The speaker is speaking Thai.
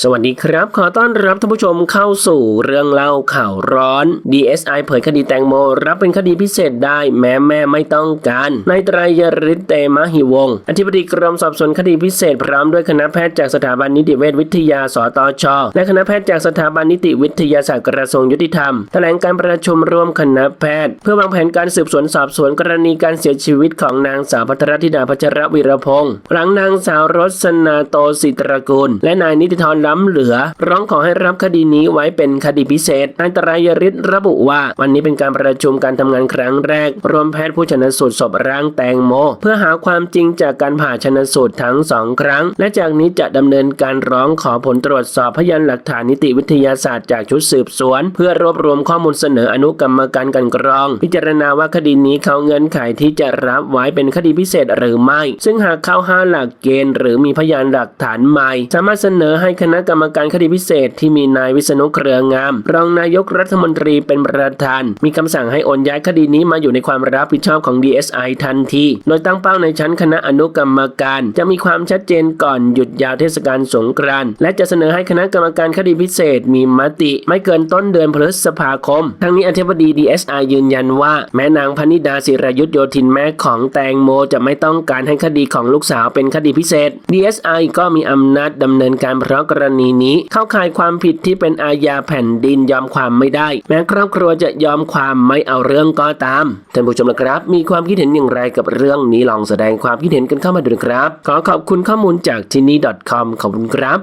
สวัสดีครับ ขอต้อนรับท่านผู้ชมเข้าสู่เรื่องเล่าข่าวร้อน DSI เผยคดีแตงโม รับเป็นคดีพิเศษได้แม้แม่ไม่ต้องการนายไตรยฤทธิ์เตมหิวงศ์อธิบดีกรมสอบสวนคดีพิเศษพร้อมด้วยคณะแพทย์จากสถาบันนิติเวชวิทยาสตชและคณะแพทย์จากสถาบันนิติวิทยาศาสตร์กระทรวงยุติธรรมแถลงการประชุมร่วมคณะแพทย์ เพื่อวางแผนการสืบสวนสอบสวนกรณีการเสียชีวิตของนางสาวพัทรธิดาพัชรวีรพงศ์หลังนางสาวรสนาโตศิตรกุลและนายนิติธรล้ำเหลือ ร้องขอให้รับคดีนี้ไว้เป็นคดีพิเศษนายตรายฤทธิ์ระบุว่า วันนี้เป็นการประชุมการทำงานครั้งแรก รวมแพทย์ผู้ชนสูตรศพร่างแตงโม เพื่อหาความจริงจากการผ่าชนสูตรทั้งสองครั้ง และจากนี้จะดำเนินการร้องขอผลตรวจสอบพยานหลักฐานนิติวิทยาศาสตร์จากชุดสืบสวน เพื่อรวบรวมข้อมูลเสนออนุกรรมการกันกรอง พิจารณาว่าคดีนี้เขาเงื่อนไขที่จะรับไว้เป็นคดีพิเศษหรือไม่ ซึ่งหากเข้าห้าหลักเกณฑ์หรือมีพยานหลักฐานใหม่ สามารถเสนอให้คณะณะกรรมการคดีพิเศษที่มีนายวิษณุเครืองาม รองนายกรัฐมนตรีเป็นประธาน มีคำสั่งให้โอนย้ายคดีนี้มาอยู่ในความรับผิดชอบของ DSI ทันที โดยตั้งเป้าในชั้นคณะอนุกรรมการ จะมีความชัดเจนก่อนหยุดยาวเทศกาลสงกรานต์และจะเสนอให้คณะกรรมการคดีพิเศษมีมติ ไม่เกินต้นเดือนพฤษภาคม ทั้งนี้อธิบดี DSI ยืนยันว่าแม้นางพนิดาศิรยุทธโยธินแม่ของแตงโมจะไม่ต้องการให้คดีของลูกสาวเป็นคดีพิเศษ DSI ก็มีอำนาจดำเนินการเพราะกรณีนี้ เข้าข่ายความผิดที่เป็นอาญาแผ่นดินยอมความไม่ได้ แม้ครอบครัวจะยอมความไม่เอาเรื่องก็ตามท่านผู้ชมนะครับ มีความคิดเห็นอย่างไรกับเรื่องนี้ลองแสดงความคิดเห็นกันเข้ามาดูนะครับ ขอขอบคุณข้อมูลจากที่นี่ .com ขอบคุณครับ